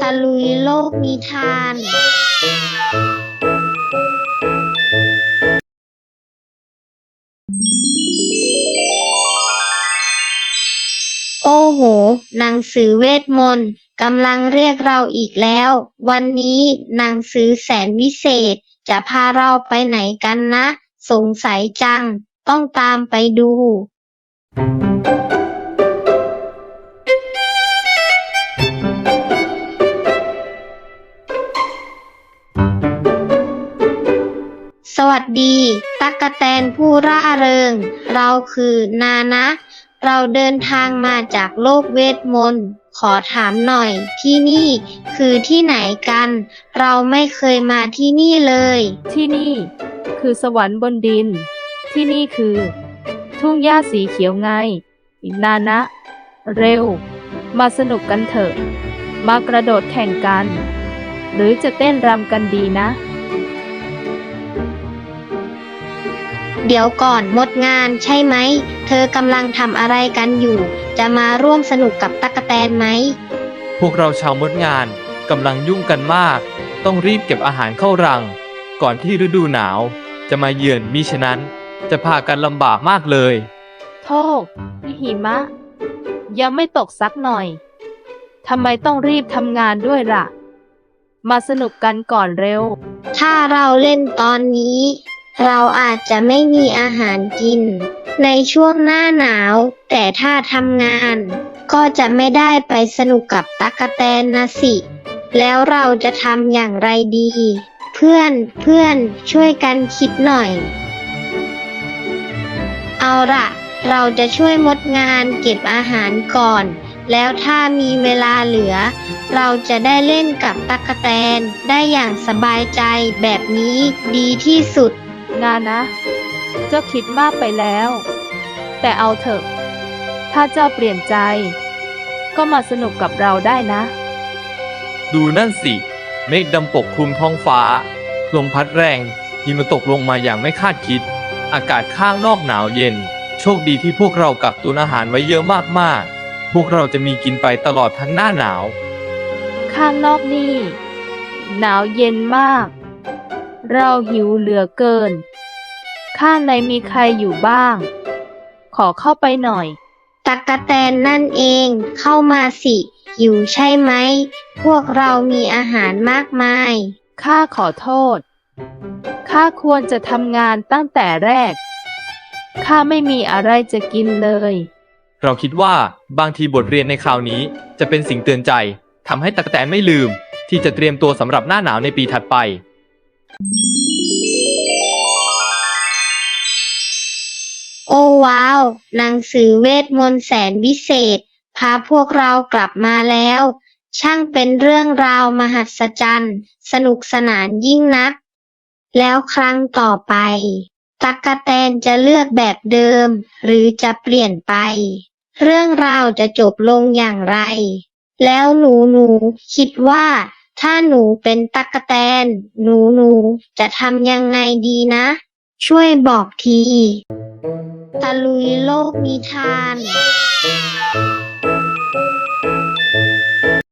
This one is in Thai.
ตะลุยโลกนิทาน โอ้โห หนังสือเวทมนต์กำลังเรียกเราอีกแล้ว วันนี้หนังสือแสนวิเศษจะพาเราไปไหนกันนะ สงสัยจัง ต้องตามไปดู สวัสดี ตักกะแตนผู้ร่าเริง เราคือนานะ เราเดินทางมาจากโลกเวทมนต์ ขอถามหน่อย ที่นี่คือที่ไหนกัน เราไม่เคยมาที่นี่เลย ที่นี่ คือสวรรค์บนดิน ที่นี่คือ ทุ่งหญ้าสีเขียวไง นานะ เร็ว มาสนุกกันเถอะ มากระโดดแข่งกัน หรือจะเต้นรำกันดีนะ เดี๋ยวก่อนหมดงานใช่ไหม เธอกำลังทำอะไรกันอยู่ จะมาร่วมสนุกกับตักกะแตนไหม พวกเราชาวมดงานกำลังยุ่งกันมาก ต้องรีบเก็บอาหารเข้ารัง ก่อนที่ฤดูหนาว จะมาเยือนมิฉะนั้น จะพากันลำบากมากเลย โทษนี่หิมะ ยังไม่ตกสักหน่อย ทำไมต้องรีบทำงานด้วยล่ะ มาสนุกกันก่อนเร็ว ถ้าเราเล่นตอนนี้ เราอาจจะไม่มีอาหารกิน ในช่วงหน้าหนาว แต่ถ้าทำงาน ก็จะไม่ได้ไปสนุกกับตั๊กแตนนะสิ แล้วเราจะทำอย่างไรดี เพื่อนเพื่อนช่วยกันคิดหน่อย เอาละเราจะช่วยมดงานเก็บอาหารก่อน แล้วถ้ามีเวลาเหลือ เราจะได้เล่นกับตั๊กแตนได้อย่างสบายใจแบบนี้ดีที่สุด นานะ เจ้าคิดมากไปแล้ว แต่เอาเถอะ ถ้าเจ้าเปลี่ยนใจ ก็มาสนุกกับเราได้นะ ดูนั่นสิ เมฆดำปกคลุมท้องฟ้า ลมพัดแรงหิมะตกลงมาอย่างไม่คาดคิด อากาศข้างนอกหนาวเย็น โชคดีที่พวกเรากักตุนอาหารไว้เยอะมากๆ พวกเราจะมีกินไปตลอดทั้งหน้าหนาว ข้างนอกนี่ หนาวเย็นมาก เราหิวเหลือเกิน ข้างในมีใครอยู่บ้าง ขอเข้าไปหน่อย ตั๊กแตนนั่นเองเข้ามาสิ หิวใช่ไหม พวกเรามีอาหารมากมาย ข้าขอโทษ ข้าควรจะทำงานตั้งแต่แรก ข้าไม่มีอะไรจะกินเลย เราคิดว่าบางทีบทเรียนในคราวนี้จะเป็นสิ่งเตือนใจทำให้ตะกแตนไม่ลืม ที่จะเตรียมตัวสำหรับหน้าหนาวในปีถัดไป โอ้ว้าว หนังสือเวทมนต์แสนวิเศษ พาพวกเรากลับมาแล้ว ช่างเป็นเรื่องราวมหัศจรรย์ สนุกสนานยิ่งนัก แล้วครั้งต่อไปตั๊กแตนจะเลือกแบบเดิม หรือจะเปลี่ยนไป เรื่องราวจะจบลงอย่างไร แล้วหนูหนูคิดว่า ถ้าหนูเป็นตั๊กแตน หนูหนูจะทำยังไงดีนะ ช่วยบอกที ตะลุยโลกนิทาน